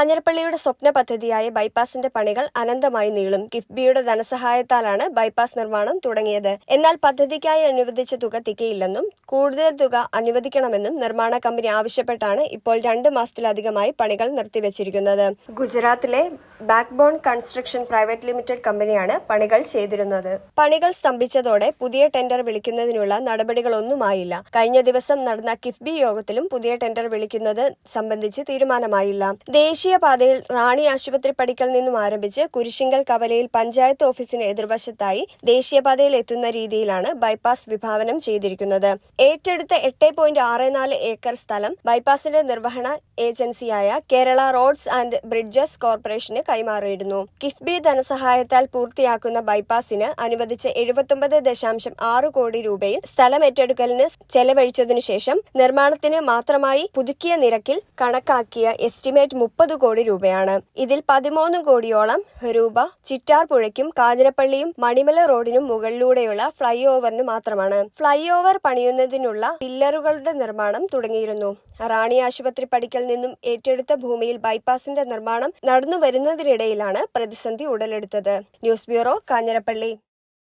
കാഞ്ഞിരപ്പള്ളിയുടെ സ്വപ്ന പദ്ധതിയായ ബൈപ്പാസിന്റെ പണികൾ അനന്തമായി നീളും. കിഫ്ബിയുടെ ധനസഹായത്താലാണ് ബൈപ്പാസ് നിർമ്മാണം തുടങ്ങിയത്. എന്നാൽ പദ്ധതിക്കായി അനുവദിച്ച തുക തികയില്ലെന്നും കൂടുതൽ തുക അനുവദിക്കണമെന്നും നിർമ്മാണ കമ്പനി ആവശ്യപ്പെട്ടാണ് ഇപ്പോൾ രണ്ട് മാസത്തിലധികമായി പണികൾ നിർത്തിവച്ചിരിക്കുന്നത്. ഗുജറാത്തിലെ ബാക്ക്ബോൺ കൺസ്ട്രക്ഷൻ പ്രൈവറ്റ് ലിമിറ്റഡ് കമ്പനിയാണ് പണികൾ ചെയ്തിരുന്നത്. പണികൾ സ്തംഭിച്ചതോടെ പുതിയ ടെൻഡർ വിളിക്കുന്നതിനുള്ള നടപടികളൊന്നുമായില്ല. കഴിഞ്ഞ ദിവസം നടന്ന കിഫ്ബി യോഗത്തിലും പുതിയ ടെൻഡർ വിളിക്കുന്നത് സംബന്ധിച്ച് തീരുമാനമായില്ല. ദേശീയപാതയിൽ റാണി ആശുപത്രി പടിക്കൽ നിന്നും ആരംഭിച്ച് കുരിശിങ്കൽ കവലയിൽ പഞ്ചായത്ത് ഓഫീസിന് എതിർവശത്തായി ദേശീയപാതയിൽ എത്തുന്ന രീതിയിലാണ് ബൈപ്പാസ് വിഭാവനം ചെയ്തിരിക്കുന്നത്. ഏറ്റെടുത്ത എട്ട് പോയിന്റ് ആറ് നാല് ഏക്കർ സ്ഥലം ബൈപ്പാസിന്റെ നിർവഹണ ഏജൻസിയായ കേരള റോഡ്സ് ആൻഡ് ബ്രിഡ്ജസ് കോർപ്പറേഷന് കൈമാറിയിരുന്നു. കിഫ്ബി ധനസഹായത്താൽ പൂർത്തിയാക്കുന്ന ബൈപ്പാസിന് അനുവദിച്ച എഴുപത്തൊമ്പത് ദശാംശം ആറ് കോടി രൂപയിൽ സ്ഥലം ഏറ്റെടുക്കലിന് ചെലവഴിച്ചതിനു ശേഷം നിർമ്മാണത്തിന് മാത്രമായി പുതുക്കിയ നിരക്കിൽ കണക്കാക്കിയ എസ്റ്റിമേറ്റ് മുപ്പത് കോടി രൂപയാണ്. ഇതിൽ പതിമൂന്ന് കോടിയോളം രൂപ ചിറ്റാർ പുഴയ്ക്കും കാഞ്ഞിരപ്പള്ളിയും മണിമല റോഡിനും മുകളിലൂടെയുള്ള ഫ്ലൈ ഓവറിന് മാത്രമാണ്. ഫ്ലൈ ഓവർ പണിയുന്നതിനുള്ള പില്ലറുകളുടെ നിർമ്മാണം തുടങ്ങിയിരുന്നു. റാണി ആശുപത്രി പടിക്കൽ നിന്നും ഏറ്റെടുത്ത ഭൂമിയിൽ ബൈപ്പാസിന്റെ നിർമ്മാണം നടന്നു വരുന്നതിനിടയിലാണ് പ്രതിസന്ധി ഉടലെടുത്തത്. News bureau Kanjirappally.